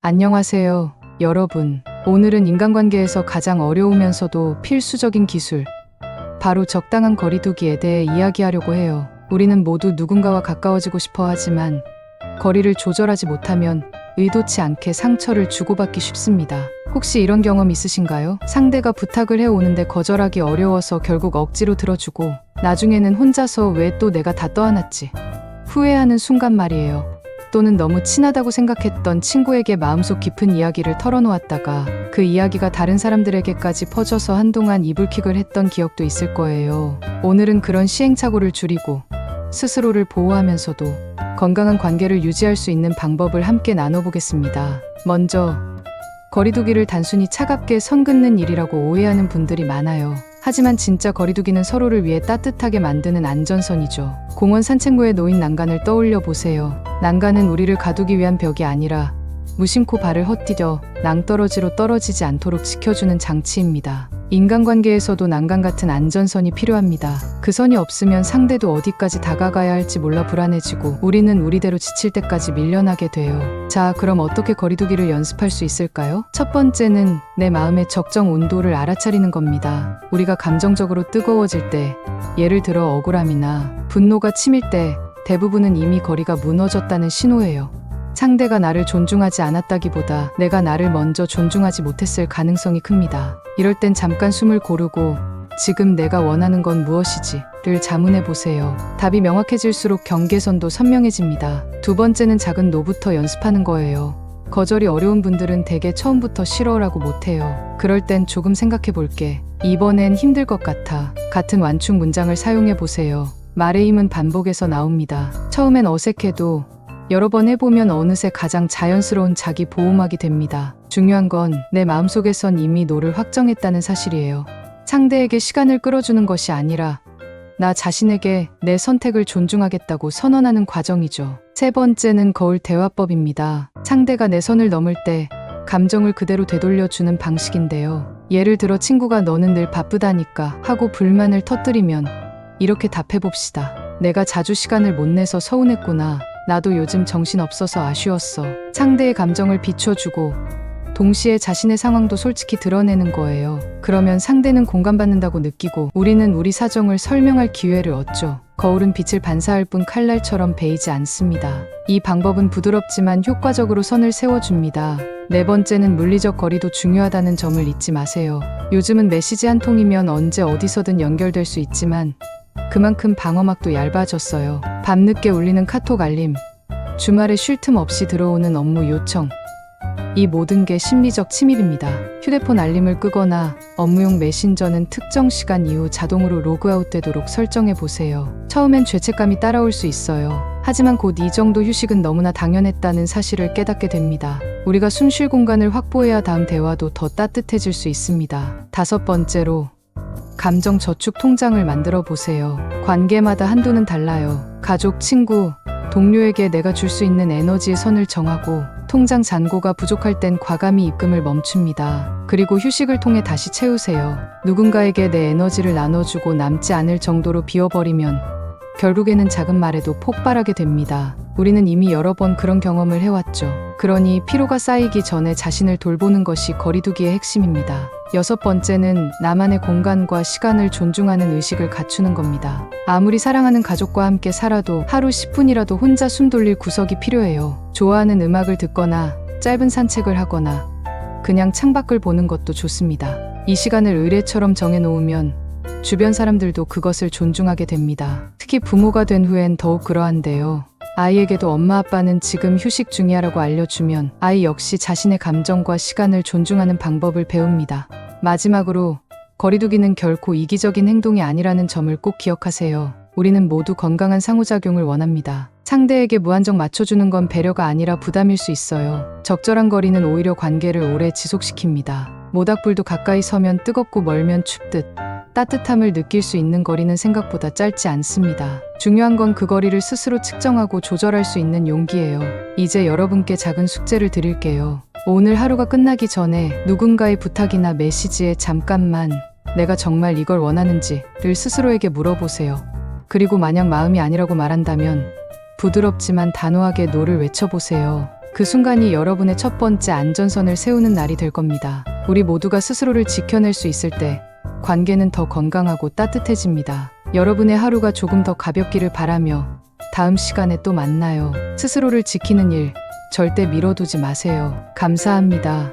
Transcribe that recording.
안녕하세요, 여러분. 오늘은 인간관계에서 가장 어려우면서도 필수적인 기술, 바로 적당한 거리두기에 대해 이야기하려고 해요. 우리는 모두 누군가와 가까워지고 싶어 하지만 거리를 조절하지 못하면 의도치 않게 상처를 주고받기 쉽습니다. 혹시 이런 경험 있으신가요? 상대가 부탁을 해오는데 거절하기 어려워서 결국 억지로 들어주고 나중에는 혼자서 왜 또 내가 다 떠안았지? 후회하는 순간 말이에요. 또는 너무 친하다고 생각했던 친구에게 마음속 깊은 이야기를 털어놓았다가 그 이야기가 다른 사람들에게까지 퍼져서 한동안 이불킥을 했던 기억도 있을 거예요. 오늘은 그런 시행착오를 줄이고 스스로를 보호하면서도 건강한 관계를 유지할 수 있는 방법을 함께 나눠보겠습니다. 먼저, 거리두기를 단순히 차갑게 선 긋는 일이라고 오해하는 분들이 많아요. 하지만 진짜 거리두기는 서로를 위해 따뜻하게 만드는 안전선이죠. 공원 산책로에 놓인 난간을 떠올려 보세요. 난간은 우리를 가두기 위한 벽이 아니라 무심코 발을 헛디뎌 낭떠러지로 떨어지지 않도록 지켜주는 장치입니다. 인간관계에서도 난간 같은 안전선이 필요합니다. 그 선이 없으면 상대도 어디까지 다가가야 할지 몰라 불안해지고 우리는 우리대로 지칠 때까지 밀려나게 돼요. 자, 그럼 어떻게 거리두기를 연습할 수 있을까요? 첫 번째는 내 마음의 적정 온도를 알아차리는 겁니다. 우리가 감정적으로 뜨거워질 때, 예를 들어 억울함이나 분노가 치밀 때 대부분은 이미 거리가 무너졌다는 신호예요. 상대가 나를 존중하지 않았다기보다 내가 나를 먼저 존중하지 못했을 가능성이 큽니다. 이럴 땐 잠깐 숨을 고르고 지금 내가 원하는 건 무엇이지?를 자문해 보세요. 답이 명확해질수록 경계선도 선명해집니다. 두 번째는 작은 노부터 연습하는 거예요. 거절이 어려운 분들은 대개 처음부터 싫어라고 못해요. 그럴 땐 조금 생각해 볼게. 이번엔 힘들 것 같아. 같은 완충 문장을 사용해 보세요. 말의 힘은 반복에서 나옵니다. 처음엔 어색해도 여러 번 해보면 어느새 가장 자연스러운 자기 보호막이 됩니다. 중요한 건 내 마음속에선 이미 너를 확정했다는 사실이에요. 상대에게 시간을 끌어주는 것이 아니라 나 자신에게 내 선택을 존중하겠다고 선언하는 과정이죠. 세 번째는 거울 대화법입니다. 상대가 내 선을 넘을 때 감정을 그대로 되돌려주는 방식인데요. 예를 들어 친구가 너는 늘 바쁘다니까 하고 불만을 터뜨리면 이렇게 답해봅시다. 내가 자주 시간을 못 내서 서운했구나. 나도 요즘 정신 없어서 아쉬웠어. 상대의 감정을 비춰주고 동시에 자신의 상황도 솔직히 드러내는 거예요. 그러면 상대는 공감받는다고 느끼고 우리는 우리 사정을 설명할 기회를 얻죠. 거울은 빛을 반사할 뿐 칼날처럼 베이지 않습니다. 이 방법은 부드럽지만 효과적으로 선을 세워줍니다. 네 번째는 물리적 거리도 중요하다는 점을 잊지 마세요. 요즘은 메시지 한 통이면 언제 어디서든 연결될 수 있지만 그만큼 방어막도 얇아졌어요. 밤늦게 울리는 카톡 알림, 주말에 쉴 틈 없이 들어오는 업무 요청. 이 모든 게 심리적 침입입니다. 휴대폰 알림을 끄거나 업무용 메신저는 특정 시간 이후 자동으로 로그아웃 되도록 설정해 보세요. 처음엔 죄책감이 따라올 수 있어요. 하지만 곧 이 정도 휴식은 너무나 당연했다는 사실을 깨닫게 됩니다. 우리가 숨 쉴 공간을 확보해야 다음 대화도 더 따뜻해질 수 있습니다. 다섯 번째로 감정 저축 통장을 만들어 보세요. 관계마다 한도는 달라요. 가족, 친구, 동료에게 내가 줄 수 있는 에너지의 선을 정하고 통장 잔고가 부족할 땐 과감히 입금을 멈춥니다. 그리고 휴식을 통해 다시 채우세요. 누군가에게 내 에너지를 나눠주고 남지 않을 정도로 비워버리면 결국에는 작은 말에도 폭발하게 됩니다. 우리는 이미 여러 번 그런 경험을 해왔죠. 그러니 피로가 쌓이기 전에 자신을 돌보는 것이 거리두기의 핵심입니다. 여섯 번째는 나만의 공간과 시간을 존중하는 의식을 갖추는 겁니다. 아무리 사랑하는 가족과 함께 살아도 하루 10분이라도 혼자 숨 돌릴 구석이 필요해요. 좋아하는 음악을 듣거나 짧은 산책을 하거나 그냥 창밖을 보는 것도 좋습니다. 이 시간을 의뢰처럼 정해놓으면 주변 사람들도 그것을 존중하게 됩니다. 특히 부모가 된 후엔 더욱 그러한데요. 아이에게도 엄마 아빠는 지금 휴식 중이야라고 알려주면 아이 역시 자신의 감정과 시간을 존중하는 방법을 배웁니다. 마지막으로 거리두기는 결코 이기적인 행동이 아니라는 점을 꼭 기억하세요. 우리는 모두 건강한 상호작용을 원합니다. 상대에게 무한정 맞춰주는 건 배려가 아니라 부담일 수 있어요. 적절한 거리는 오히려 관계를 오래 지속시킵니다. 모닥불도 가까이 서면 뜨겁고 멀면 춥듯 따뜻함을 느낄 수 있는 거리는 생각보다 짧지 않습니다. 중요한 건 그 거리를 스스로 측정하고 조절할 수 있는 용기예요. 이제 여러분께 작은 숙제를 드릴게요. 오늘 하루가 끝나기 전에 누군가의 부탁이나 메시지에 잠깐만 내가 정말 이걸 원하는지를 스스로에게 물어보세요. 그리고 만약 마음이 아니라고 말한다면 부드럽지만 단호하게 노를 외쳐보세요. 그 순간이 여러분의 첫 번째 안전선을 세우는 날이 될 겁니다. 우리 모두가 스스로를 지켜낼 수 있을 때 관계는 더 건강하고 따뜻해집니다. 여러분의 하루가 조금 더 가볍기를 바라며 다음 시간에 또 만나요. 스스로를 지키는 일 절대 미뤄두지 마세요. 감사합니다.